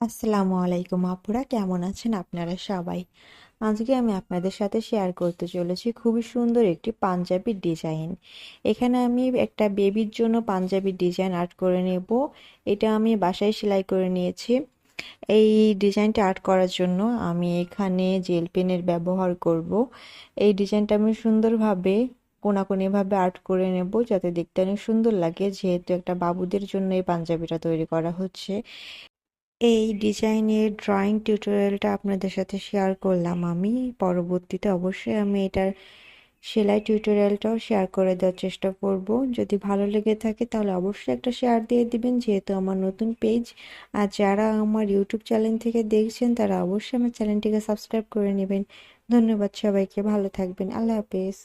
আসসালামু আলাইকুম আপুরা, কেমন আছেন আপনারা সবাই? আজকে আমি আপনাদের সাথে শেয়ার করতে চলেছি খুবই সুন্দর একটি পাঞ্জাবি ডিজাইন এখানে আমি একটা বেবির জন্য পাঞ্জাবি ডিজাইন আর্ট করে নেব। এটা আমি বাসায় সেলাই করে নিয়েছি। এই ডিজাইনটা আর্ট করার জন্য আমি এখানে জেল পেনের ব্যবহার করব। এই ডিজাইনটা আমি সুন্দরভাবে কোনাকুনিভাবে আর্ট করে নেব যাতে দেখতে অনেক সুন্দর লাগে। যেহেতু একটা বাবুদের জন্য এই পাঞ্জাবিটা তৈরি করা হচ্ছে। এই ডিজাইনের ড্রয়িং টিউটোরিয়ালটা আপনাদের সাথে শেয়ার করলাম আমি। পরবর্তীতে অবশ্যই আমি এটার সেলাই টিউটোরিয়ালটাও শেয়ার করে দেওয়ার চেষ্টা করব। যদি ভালো লেগে থাকে তাহলে অবশ্যই একটা শেয়ার দিয়ে দিবেন। যেহেতু আমার নতুন পেজ আর যারা আমার ইউটিউব চ্যানেল থেকে দেখছেন, তারা অবশ্যই আমার চ্যানেলটিকে সাবস্ক্রাইব করে নেবেন। ধন্যবাদ সবাইকে, ভালো থাকবেন। আল্লাহ হাফেজ।